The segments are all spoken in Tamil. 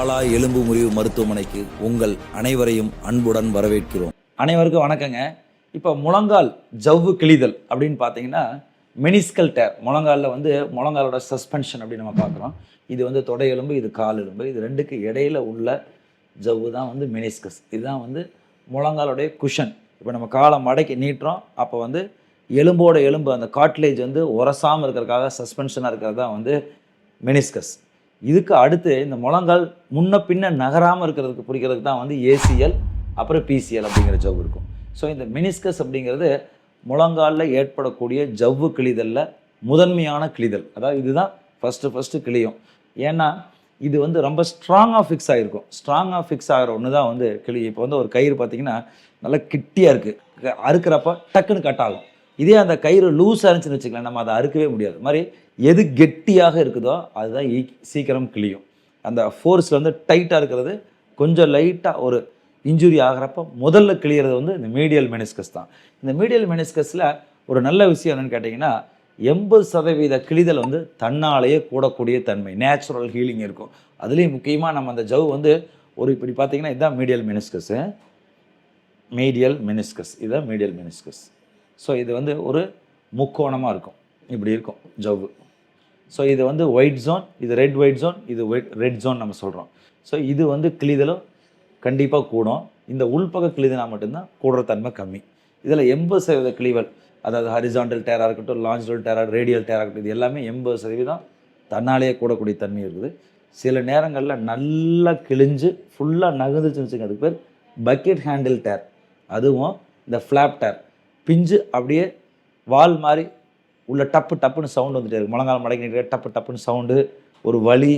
பாலா எலும்பு முறிவு மருத்துவமனைக்கு உங்கள் அனைவரையும் அன்புடன் வரவேற்கிறோம். அனைவருக்கும் வணக்கங்க. இப்போ முழங்கால் ஜவ்வு கிழிதல் அப்படின்னு பார்த்தீங்கன்னா மெனிஸ்கல் டேர் முழங்காலில் வந்து முழங்காலோட சஸ்பென்ஷன் அப்படின்னு நம்ம பார்க்குறோம். இது வந்து தொடை எலும்பு இது கால் எலும்பு. இது ரெண்டுக்கு இடையில உள்ள ஜவ்வு தான் வந்து மெனிஸ்கஸ் இதுதான் வந்து முழங்காலோடைய குஷன் இப்போ நம்ம காலை மடக்கி நீட்டுறோம். அப்போ வந்து எலும்போட எலும்பு அந்த காட்லேஜ் வந்து உரசாமல் இருக்கிறதுக்காக சஸ்பென்ஷனாக இருக்கிறது தான் வந்து மெனிஸ்கஸ் இதுக்கு அடுத்து இந்த முழங்கால் முன்ன பின்ன நகராமல் இருக்கிறதுக்கு பிடிக்கிறதுக்கு தான் வந்து ஏசிஎல் அப்புறம் பிசிஎல் அப்படிங்கிற ஜவ் இருக்கும். ஸோ இந்த மினிஸ்கஸ் அப்படிங்கிறது முழங்காலில் ஏற்படக்கூடிய ஜவ்வு கிழிதலில் முதன்மையான கிழிதல். அதாவது இதுதான் ஃபஸ்ட்டு ஃபஸ்ட்டு கிழியும். ஏன்னா இது வந்து ரொம்ப ஸ்ட்ராங்காக ஃபிக்ஸ் ஆகிருக்கும் ஸ்ட்ராங்காக ஃபிக்ஸ் ஆகிற ஒன்று தான் வந்து கிளி இப்போ வந்து ஒரு கயிறு பார்த்தீங்கன்னா நல்லா கிட்டியாக இருக்குது அறுக்கிறப்ப டக்குன்னு கட் ஆகும். இதே அந்த கயிறு லூஸாக இருந்துச்சுன்னு வச்சுக்கலாம் நம்ம அதை அறுக்கவே முடியாது. மாதிரி எது கெட்டியாக இருக்குதோ அதுதான் சீக்கிரம் கிளியும் அந்த ஃபோர்ஸில் வந்து டைட்டாக இருக்கிறது கொஞ்சம் லைட்டாக ஒரு இன்ஜுரி ஆகிறப்ப முதல்ல கிளியறது வந்து இந்த மீடியல் மெனிஸ்கஸ் தான். இந்த மீடியல் மெனிஸ்கஸில் ஒரு நல்ல விஷயம் என்னென்னு கேட்டிங்கன்னா எண்பது சதவீத கிழிதல் வந்து தன்னாலேயே கூடக்கூடிய தன்மை நேச்சுரல் ஹீலிங் இருக்கும். அதுலேயும் முக்கியமாக நம்ம அந்த ஜவ் வந்து ஒரு இப்படி பார்த்தீங்கன்னா இதுதான் மீடியல் மெனிஸ்கஸ்ஸு மீடியல் மெனிஸ்கஸ் இதுதான் மீடியல் மெனிஸ்கஸ் ஸோ இது வந்து ஒரு முக்கோணமாக இருக்கும். இப்படி இருக்கும் ஜவ்வு. ஸோ இது வந்து ஒயிட் ஜோன் இது ரெட் ஒயிட் ஜோன் இது ஒயிட் ரெட் ஜோன் நம்ம சொல்கிறோம் ஸோ இது வந்து கிழிதலும் கண்டிப்பாக கூடும். இந்த உள்பக்க கிழிதனா மட்டும்தான் கூடுற தன்மை கம்மி. இதில் எண்பது சதவீத கிழிவல் அதாவது ஹரிசாண்டல் டேராக இருக்கட்டும் லாஞ்சிடல் டேரா ரேடியல் டேராக இருக்கட்டும் இது எல்லாமே எண்பது சதவீதம் தன்னாலேயே கூடக்கூடிய தன்மை இருக்குது. சில நேரங்களில் நல்லா கிழிஞ்சு ஃபுல்லாக நகர்ந்துச்சுன்னு வச்சுங்க அதுக்கு பேர் பக்கெட் ஹேண்டில் டேர் அதுவும் இந்த ஃப்ளாப் டேர் பிஞ்சு அப்படியே வால் மாதிரி உள்ள டப்பு டப்புன்னு சவுண்டு வந்துட்டே இருக்கு. முழங்கால் மடக்கி நிற்கிற டப்பு டப்புன்னு சவுண்டு ஒரு வலி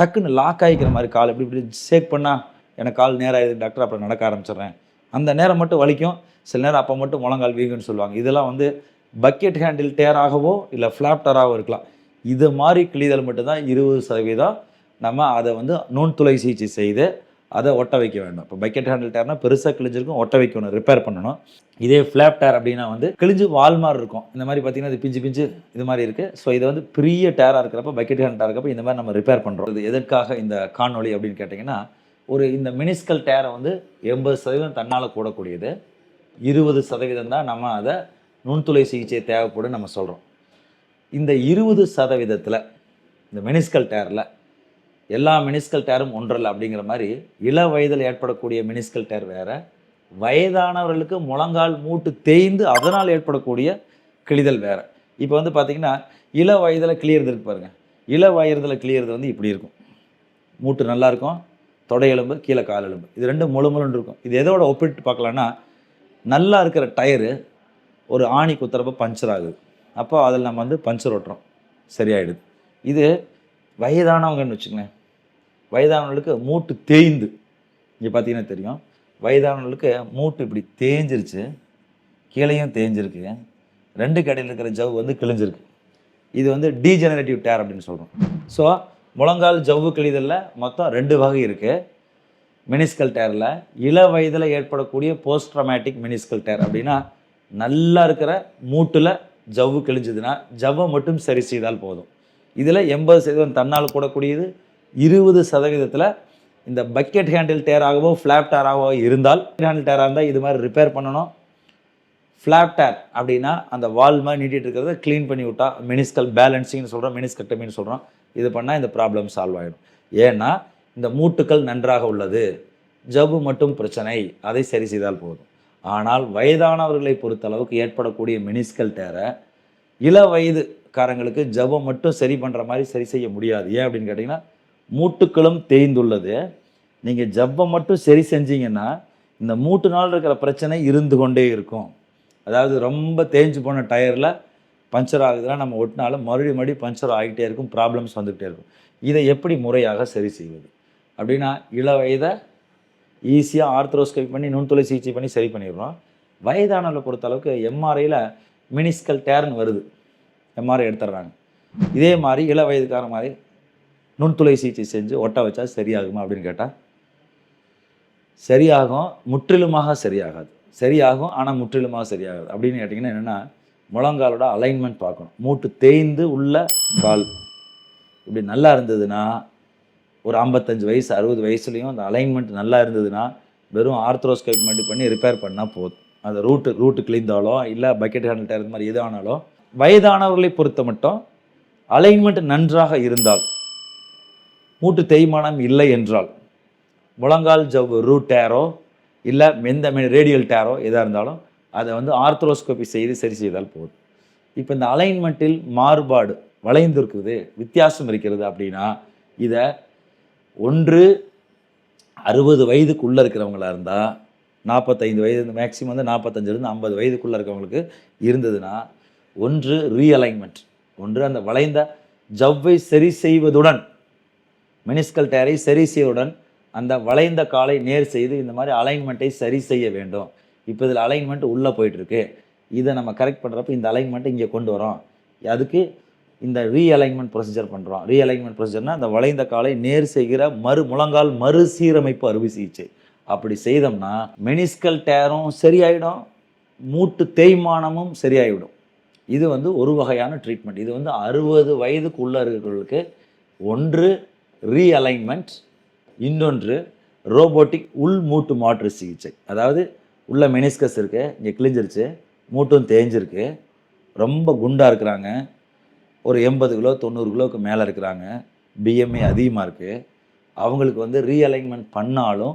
டக்குன்னு லாக் ஆகிக்கிற மாதிரி கால் இப்படி இப்படி ஷேக் பண்ணால் எனக்கு கால் நேரம் ஆயிடுது டாக்டர் அப்புறம் நடக்க ஆரம்பிச்சிடுறேன். அந்த நேரம் மட்டும் வலிக்கும். சில நேரம் அப்போ மட்டும் முழங்கால் வீங்குன்னு சொல்லுவாங்க. இதெல்லாம் வந்து பக்கெட் ஹேண்டில் டேராகவோ இல்லை ஃப்ளாப்டராகவோ இருக்கலாம். இது மாதிரி கிழிதல் மட்டும்தான் இருபது சதவீதம் நம்ம அதை வந்து நுண்துளை சிகிச்சை செய்து அதை ஒட்ட வைக்க வேண்டும் இப்போ பக்கெட் ஹேண்டில் டேர்னா பெருசாக கிழிஞ்சிருக்கும் ஒட்ட வைக்கணும் ரிப்பேர் பண்ணணும். இதே ஃப்ளாப் டேர் அப்படின்னா வந்து கிழிஞ்சு வால் மாதிரி இருக்கும். இந்த மாதிரி பார்த்தீங்கன்னா இது பிஞ்சு பிஞ்சு இது மாதிரி இருக்குது ஸோ இதை வந்து பெரிய டேராக இருக்கிறப்ப பக்கெட் ஹேண்ட் டேர் இருக்கப்ப இந்த மாதிரி நம்ம ரிப்பேர் பண்ணுறோம் இது எதற்காக இந்த காணொளி அப்படின்னு கேட்டிங்கன்னா ஒரு இந்த மினிஸ்கல் டேரை வந்து எண்பது சதவீதம் தன்னால் கூடக்கூடியது. இருபது சதவீதம் தான் நம்ம அதை நுண்துளை சிகிச்சை தேவைப்படும் நம்ம சொல்கிறோம் இந்த இருபது சதவீதத்தில் இந்த மெனிஸ்கல் டேரில் எல்லா மினிஸ்கல் டேரும் ஒன்றல்ல அப்படிங்கிற மாதிரி இள வயதில் ஏற்படக்கூடிய மினிஸ்கல் டேர் வேறு வயதானவர்களுக்கு முழங்கால் மூட்டு தேய்ந்து அதனால் ஏற்படக்கூடிய கிழிதல் வேறு. இப்போ வந்து பார்த்திங்கன்னா இள வயதில் கிளியறது இருக்கு பாருங்கள் இள வயதில் கிளியறது வந்து இப்படி இருக்கும். மூட்டு நல்லாயிருக்கும் தொடையெலும்பு கீழே கால் எலும்பு. இது ரெண்டும் முழுமுழுன்னு இருக்கும். இது எதோட ஒப்பிட்டு பார்க்கலான்னா நல்லா இருக்கிற டயரு ஒரு ஆணி குத்துறப்ப பஞ்சர் ஆகுது. அப்போ அதில் நம்ம வந்து பஞ்சர் ஓட்டுறோம். சரியாயிடுது. இது வயதானவங்கன்னு வச்சுக்கங்களேன். வயதானவர்களுக்கு மூட்டு தேய்ந்து. இங்கே பார்த்தீங்கன்னா தெரியும். வயதானவர்களுக்கு மூட்டு இப்படி தேஞ்சிருச்சு கீழேயும் தேஞ்சிருக்கு ரெண்டு கடையில் இருக்கிற ஜவ் வந்து கிழிஞ்சிருக்கு. இது வந்து டீஜெனரேட்டிவ் டேர் அப்படின்னு சொல்கிறோம் ஸோ முழங்கால் ஜவ்வு கிழிதலில் மொத்தம் ரெண்டு வகை இருக்குது மினிஸ்கல் டேரில் இள வயதில் ஏற்படக்கூடிய போஸ்ட் ட்ரமேட்டிக் மினிஸ்கல் டேர் அப்படின்னா நல்லா இருக்கிற மூட்டில் ஜவ்வு கிழிஞ்சதுன்னா ஜவ்வை மட்டும் சரி செய்தால் போதும். இதில் எண்பது சதவீதம் தன்னால் கூடக்கூடியது இருபது சதவீதத்தில் இந்த பக்கெட் ஹேண்டில் டேராகவோ ஃப்ளாப் டேராகவோ இருந்தால் ஹேண்டில் டேராக இருந்தால் இது மாதிரி ரிப்பேர் பண்ணணும். ஃப்ளாப் டேர் அப்படின்னா அந்த வால் மாதிரி நீட்டிகிட்டு இருக்கிறத க்ளீன் பண்ணி விட்டா மினிஸ்கல் பேலன்சிங்னு சொல்கிறோம் மினிஸ்கட்டமின்னு சொல்கிறோம் இது பண்ணால் இந்த ப்ராப்ளம் சால்வ் ஆகிடும் ஏன்னா இந்த மூட்டுக்கள் நன்றாக உள்ளது. ஜவ்வு மட்டும் பிரச்சனை. அதை சரி செய்தால் போதும். ஆனால் வயதானவர்களை பொறுத்தளவுக்கு ஏற்படக்கூடிய மினிஸ்கல் டேரை இள வயதுக்காரங்களுக்கு ஜவ்வை மட்டும் சரி பண்ணுற மாதிரி சரி செய்ய முடியாது. ஏன் அப்படின்னு கேட்டிங்கன்னா மூட்டுக்களும் தேய்ந்துள்ளது. நீங்கள் ஜப்பம் மட்டும் சரி செஞ்சீங்கன்னா இந்த மூட்டு நாள் இருக்கிற பிரச்சனை இருந்து கொண்டே இருக்கும். அதாவது ரொம்ப தேஞ்சு போன டயரில் பஞ்சர் ஆகுதுன்னா நம்ம ஒட்டினாலும் மறுபடியும் மறுபடியும் பஞ்சர் ஆகிட்டே இருக்கும் ப்ராப்ளம்ஸ் வந்துகிட்டே இருக்கும். இதை எப்படி முறையாக சரி செய்வது? அப்படின்னா இள வயதை ஈஸியாக ஆர்த்ரோஸ்கோபி பண்ணி நுண்துளை சிகிச்சை பண்ணி சரி பண்ணிடுறோம். வயதானவரை பொறுத்த அளவுக்கு எம்ஆர்ஐயில் மினிஸ்கல் டேர்னு வருது. எம்ஆர்ஐ எடுத்துடுறாங்க. இதே மாதிரி இள வயதுக்கார மாதிரி நுண்துளை சிகிச்சை செஞ்சு ஒட்ட வச்சா சரியாகுமா அப்படின்னு கேட்டால் சரியாகும் முற்றிலுமாக சரியாகாது. சரியாகும் ஆனால் முற்றிலுமாக சரியாகாது. அப்படின்னு கேட்டிங்கன்னா என்னென்னா முழங்காலோட அலைன்மெண்ட் பார்க்கணும். மூட்டு தேய்ந்து உள்ள கால். இப்படி நல்லா இருந்ததுன்னா ஒரு ஐம்பத்தஞ்சு வயசு அறுபது வயசுலேயும் அந்த அலைன்மெண்ட் நல்லா இருந்ததுன்னா வெறும் ஆர்த்ரோஸ்கோப் மட்டும் பண்ணி ரிப்பேர் பண்ணால் போதும். அந்த ரூட்டு ரூட்டு கிழிந்தாலோ இல்லை பக்கெட் ஹேண்டில் டயர் இந்த மாதிரி எது ஆனாலும் வயதானவர்களை பொறுத்த மட்டும் அலைன்மெண்ட் நன்றாக இருந்தால் மூட்டு தேய்மானம் இல்லை என்றால் முழங்கால் ஜவ் ரூட் டேரோ இல்லை எந்த ரேடியல் டேரோ எதாக இருந்தாலும் அதை வந்து ஆர்த்ரோஸ்கோபி செய்து சரி செய்தால் போதும். இப்போ இந்த அலைன்மெண்ட்டில் மாறுபாடு வளைந்திருக்குது வித்தியாசம் இருக்கிறது அப்படின்னா இதை ஒன்று அறுபது வயதுக்குள்ளே இருக்கிறவங்களா இருந்தால் நாற்பத்தைந்து வயது மேக்ஸிமம் வந்து நாற்பத்தஞ்சிலிருந்து ஐம்பது வயதுக்குள்ளே இருக்கிறவங்களுக்கு இருந்ததுன்னா ஒன்று ரீஅலைன்மெண்ட் ஒன்று அந்த வளைந்த ஜவ்வை சரி செய்வதுடன் மெனிஸ்கல் டயரை சரி செய்வதுடன் அந்த வளைந்த காலை நேர் செய்து இந்த மாதிரி அலைன்மெண்ட்டை சரி செய்ய வேண்டும். இப்போ இதில் அலைன்மெண்ட் உள்ளே போயிட்டுருக்கு. இதை நம்ம கரெக்ட் பண்ணுறப்ப இந்த அலைன்மெண்ட்டை இங்கே கொண்டு வரோம். அதுக்கு இந்த ரீஅலைன்மெண்ட் ப்ரொசீஜர் பண்ணுறோம் ரீஅலைன்மெண்ட் ப்ரொசீஜர்னால் அந்த வளைந்த காலை நேர் செய்கிற மறு முழங்கால் மறுசீரமைப்பு அறுவை சிகிச்சை. அப்படி செய்தோம்னா மெனிஸ்கல் டேரும் சரியாயிடும். மூட்டு தேய்மானமும் சரியாயிடும். இது வந்து ஒரு வகையான ட்ரீட்மெண்ட் இது வந்து அறுபது வயதுக்குள்ளே இருக்கிறவர்களுக்கு ஒன்று ரீஅலைன்மெண்ட் இன்னொன்று ரோபோட்டிக் உள் மூட்டு மாற்று சிகிச்சை. அதாவது உள்ள மெனிஸ்கஸ் இருக்கு இங்கே கிழிஞ்சிருச்சு மூட்டும் தேஞ்சிருக்கு. ரொம்ப குண்டாக இருக்கிறாங்க. ஒரு எண்பது கிலோ தொண்ணூறு கிலோவுக்கு மேலே இருக்கிறாங்க. பிஎம்ஏ அதிகமாக இருக்குது அவங்களுக்கு வந்து ரீஅலைன்மெண்ட் பண்ணாலும்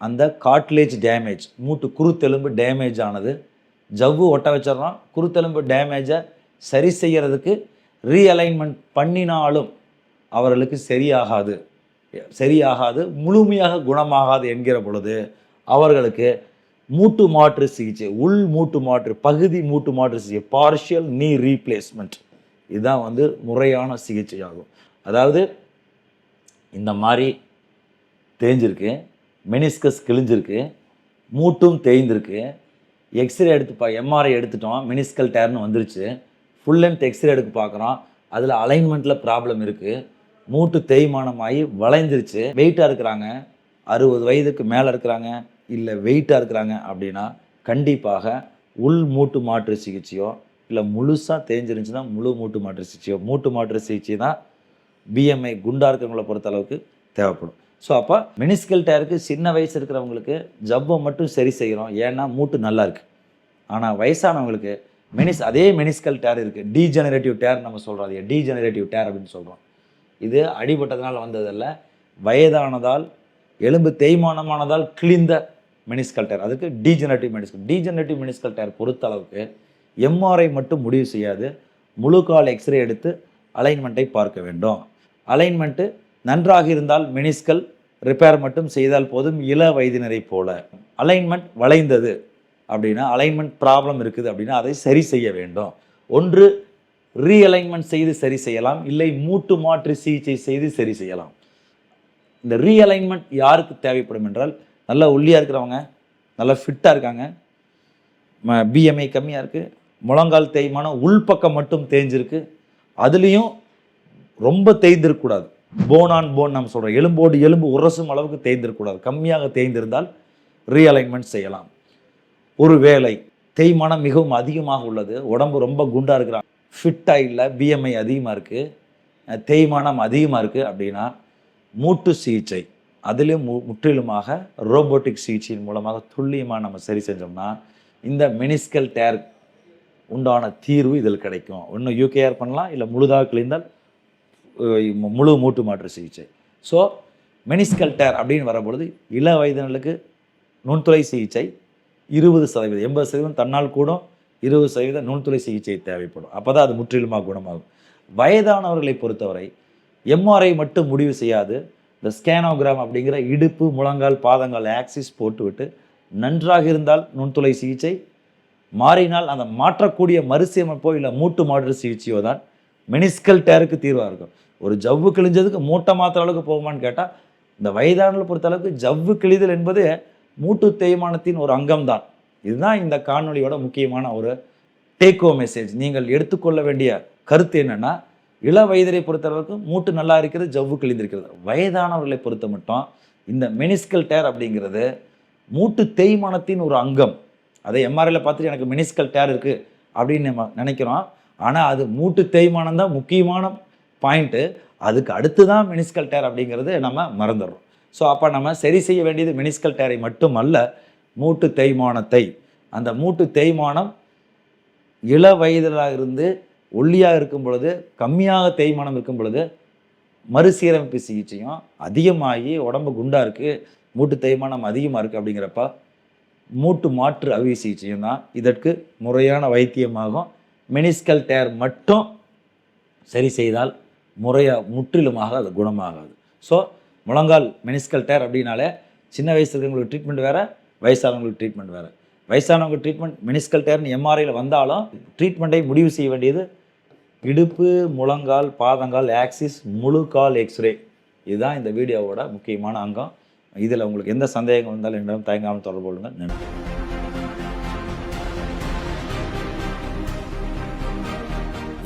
அந்த காட்லேஜ் டேமேஜ் மூட்டு குருத்தெலும்பு டேமேஜ் ஆனது ஜவ்வு ஒட்ட வச்சிடறோம் குருத்தெலும்பு டேமேஜை சரி செய்யறதுக்கு ரீஅலைன்மெண்ட் பண்ணினாலும் அவர்களுக்கு சரியாகாது. சரியாகாது முழுமையாக குணமாகாது என்கிற பொழுது அவர்களுக்கு மூட்டு மாற்று சிகிச்சை உள் மூட்டு மாற்று பகுதி மூட்டு மாற்று சிகிச்சை பார்ஷியல் நீ ரீப்ளேஸ்மெண்ட் இதுதான் வந்து முறையான சிகிச்சை ஆகும் அதாவது இந்த மாதிரி தேஞ்சிருக்கு மெனிஸ்கஸ் கிழிஞ்சிருக்கு மூட்டும் தேய்ந்திருக்கு. எக்ஸ்ரே எடுத்து பா எம்ஆர்ஐ எடுத்துட்டோம் மெனிஸ்கல் டேர்னு வந்துருச்சு. ஃபுல் லென்த் எக்ஸ்ரே எடுத்து பார்க்குறோம். அதில் அலைன்மெண்ட்டில் ப்ராப்ளம் இருக்குது மூட்டு தேய்மானமாகி வளைஞ்சிருச்சு வெயிட்டாக இருக்கிறாங்க. அறுபது வயதுக்கு மேலே இருக்கிறாங்க. இல்லை வெயிட்டாக இருக்கிறாங்க அப்படின்னா கண்டிப்பாக உள் மூட்டு மாற்று சிகிச்சையோ இல்லை முழுசாக தேஞ்சிருந்துச்சுன்னா முழு மூட்டு மாற்று சிகிச்சையோ மூட்டு மாற்று சிகிச்சை தான் பிஎம்ஐ குண்டா இருக்கிறவங்கள பொறுத்த அளவுக்கு தேவைப்படும். ஸோ அப்போ மினிஸ்கல் டயருக்கு சின்ன வயசு இருக்கிறவங்களுக்கு ஜவ்வை மட்டும் சரி செய்கிறோம் ஏன்னா மூட்டு நல்லா இருக்குது ஆனால் வயசானவங்களுக்கு மெனிஸ் அதே மினிஸ்கல் டேர் இருக்குது டீஜெனரேட்டிவ் டேர் நம்ம சொல்கிறோம் அது டீஜெனரேட்டிவ் டேர் அப்படின்னு சொல்கிறோம் இது அடிபட்டதனால் வந்ததல்ல. வயதானதால் எலும்பு தேய்மானமானதால் கிழிந்த மெனிஸ்கல் டயர் அதுக்கு degenerative meniscal degenerative meniscal tear பொறுத்த அளவுக்கு எம்ஆர்ஐ மட்டும் முடிவு செய்யாது. முழு கால் எக்ஸ்ரே எடுத்து அலைன்மெண்ட்டை பார்க்க வேண்டும். அலைன்மெண்ட்டு நன்றாக இருந்தால் மெனிஸ்கல் ரிப்பேர் மட்டும் செய்தால் போதும். இள வயதினரை போல. அலைன்மெண்ட் வளைந்தது அப்படின்னா அலைன்மெண்ட் ப்ராப்ளம் இருக்குது அப்படின்னா அதை சரி செய்ய வேண்டும். ஒன்று ரீஅலைன்மெண்ட் செய்து சரி செய்யலாம். இல்லை மூட்டு மாற்று சிகிச்சை செய்து சரி செய்யலாம். இந்த ரீஅலைன்மெண்ட் யாருக்கு தேவைப்படும் என்றால் நல்லா ஒல்லியாக இருக்கிறவங்க நல்லா ஃபிட்டாக இருக்காங்க. பிஎம்ஐ கம்மியாக இருக்குது முழங்கால் தேய்மானம் உள்பக்கம் மட்டும் தேய்ஞ்சிருக்கு அதுலேயும் ரொம்ப தேய்ந்திருக்கக்கூடாது. போன் ஆன் போன் நம்ம சொல்கிறோம் எலும்போடு எலும்பு உரசும் அளவுக்கு தேய்ந்திருக்கக்கூடாது. கம்மியாக தேய்ந்திருந்தால் ரீஅலைன்மெண்ட் செய்யலாம். ஒரு வேலை தேய்மானம் மிகவும் அதிகமாக உள்ளது. உடம்பு ரொம்ப குண்டாக இருக்கிறாங்க. ஃபிட்டாக இல்லை பிஎம்ஐ அதிகமாக இருக்குது தேய்மானம் அதிகமாக இருக்குது அப்படின்னா மூட்டு சிகிச்சை. அதிலும் மு முற்றிலுமாக ரோபோட்டிக் சிகிச்சையின் மூலமாக துல்லியமாக நம்ம சரி செஞ்சோம்னா இந்த மினிஸ்கல் டேர் உண்டான தீர்வு இதில் கிடைக்கும். ஒன்று யூகேஆர் பண்ணலாம் இல்லை முழுதாக கிழிந்தால் முழு மூட்டு மாற்று சிகிச்சை. ஸோ மெனிஸ்கல் டேர் அப்படின்னு வரும்பொழுது இள வயதினர்களுக்கு நுண்துளை சிகிச்சை இருபது சதவீதம் எண்பது சதவீதம் தன்னால் கூடும். இருபது சதவீத நுண்துளை சிகிச்சை தேவைப்படும். அப்போ தான் அது முற்றிலுமாக குணமாகும். வயதானவர்களை பொறுத்தவரை எம்ஆர்ஐ மட்டும் முடிவு செய்யாது. இந்த ஸ்கேனோகிராம் அப்படிங்கிற இடுப்பு முழங்கால் பாதங்கள் ஆக்சிஸ் போட்டுவிட்டு நன்றாக இருந்தால் நுண்துளை சிகிச்சை. மாறினால் அந்த மாற்றக்கூடிய மறுசீரமைப்போ இல்லை மூட்டு மாற்று சிகிச்சையோ தான் மெனிஸ்கல் டேருக்கு தீர்வாக இருக்கும். ஒரு ஜவ்வு கிழிஞ்சதுக்கு மூட்டை மாத்திர அளவுக்கு போகுமான்னு கேட்டால் இந்த வயதானவர்களை பொறுத்த அளவுக்கு ஜவ்வு கிழிதல் என்பது மூட்டு தேய்மானத்தின் ஒரு அங்கம்தான். இதுதான் இந்த காணொலியோட முக்கியமான ஒரு டேக்கோ மெசேஜ் நீங்கள் எடுத்துக்கொள்ள வேண்டிய கருத்து என்னன்னா இள வயதினை பொறுத்தளவுக்கு மூட்டு நல்லா இருக்கிறது ஜவ்வு கிழிந்திருக்கிறது. வயதானவர்களை பொறுத்த மட்டும் இந்த மெனிஸ்கல் டேர் அப்படிங்கிறது மூட்டு தேய்மானத்தின் ஒரு அங்கம். அதை எம்ஆர்ஐல பார்த்துட்டு எனக்கு மெனிஸ்கல் டேர் இருக்குது அப்படின்னு நம்ம நினைக்கிறோம். ஆனால் அது மூட்டு தேய்மானம் தான் முக்கியமான பாயிண்ட்டு அதுக்கு அடுத்து தான் மெனிஸ்கல் டேர் அப்படிங்கிறது நம்ம மறந்துடுறோம். ஸோ அப்போ நம்ம சரி செய்ய வேண்டியது மெனிஸ்கல் டேரை மட்டுமல்ல மூட்டு தேய்மானத்தை. அந்த மூட்டு தேய்மானம் இள வயதிலாக இருந்து ஒல்லியாக இருக்கும் பொழுது கம்மியாக தேய்மானம் இருக்கும் பொழுது மறுசீரமைப்பு சிகிச்சையும் அதிகமாகி உடம்பு குண்டாக இருக்குது மூட்டு தேய்மானம் அதிகமாக இருக்குது அப்படிங்கிறப்ப மூட்டு மாற்று அறுவை சிகிச்சையும் தான் இதற்கு முறையான வைத்தியமாகும். மெனிஸ்கல் டேர் மட்டும் சரி செய்தால் முறையாக முற்றிலுமாக அது குணமாகாது. ஸோ முழங்கால் மெனிஸ்கல் டேர் அப்படின்னாலே சின்ன வயசு இருக்கிறவங்களுக்கு ட்ரீட்மெண்ட் வேறு வயசானவங்களுக்கு ட்ரீட்மெண்ட் வேறு. வயசானவங்க ட்ரீட்மெண்ட் மினிஸ்கல் டேர்னு எம்ஆர்ஐயில் வந்தாலும் ட்ரீட்மெண்ட்டை முடிவு செய்ய வேண்டியது இடுப்பு முழங்கால் பாதங்கால் ஆக்சிஸ் முழு கால் எக்ஸ்ரே இதுதான் இந்த வீடியோவோட முக்கியமான அங்கம். இதில் உங்களுக்கு எந்த சந்தேகம் வந்தாலும் என்னிடம் தயங்காமல் தொடர்பு கொள்ளுங்கள் நன்றி.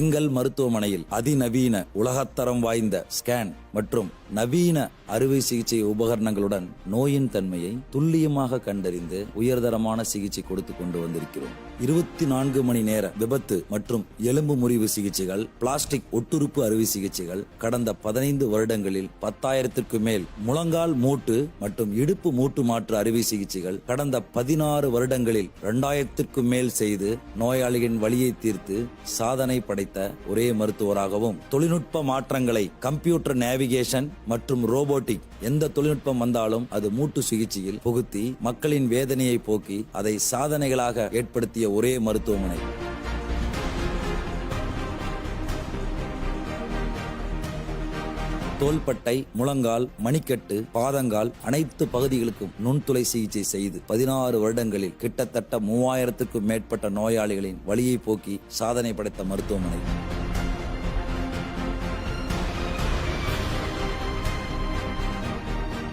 எங்கள் மருத்துவமனையில் அதிநவீன உலகத்தரம் வாய்ந்த ஸ்கேன் மற்றும் நவீன அறுவை சிகிச்சை உபகரணங்களுடன் நோயின் தன்மையை துல்லியமாக கண்டறிந்து உயர்தரமான சிகிச்சை கொடுத்து கொண்டு வந்திருக்கிறோம். இருபத்தி நான்கு மணி நேர விபத்து மற்றும் எலும்பு முறிவு சிகிச்சைகள் பிளாஸ்டிக் ஒட்டுறுப்பு அறுவை சிகிச்சைகள் கடந்த பதினைந்து வருடங்களில் பத்தாயிரத்திற்கு மேல் முழங்கால் மூட்டு மற்றும் இடுப்பு மூட்டு மாற்று அறுவை சிகிச்சைகள் கடந்த பதினாறு வருடங்களில் இரண்டாயிரத்திற்கும் மேல் செய்து நோயாளிகளின் வழியை தீர்த்து சாதனை படைத்த ஒரே மருத்துவராகவும் தொழில்நுட்ப மாற்றங்களை கம்ப்யூட்டர் நேவிகேஷன் மற்றும் ரோபோட்டிக் எந்த தொழில்நுட்பம் வந்தாலும் அது மூட்டு சிகிச்சையில் புகுத்தி மக்களின் வேதனையை போக்கி அதை சாதனைகளாக ஏற்படுத்திய ஒரே மருத்துவமனை. தோள்பட்டை முழங்கால் மணிக்கட்டு பாதங்கால் அனைத்து பகுதிகளுக்கும் நுண்துளை சிகிச்சை செய்து பதினாறு வருடங்களில் கிட்டத்தட்ட மூவாயிரத்துக்கும் மேற்பட்ட நோயாளிகளின் வழியை போக்கி சாதனை படைத்த மருத்துவமனை.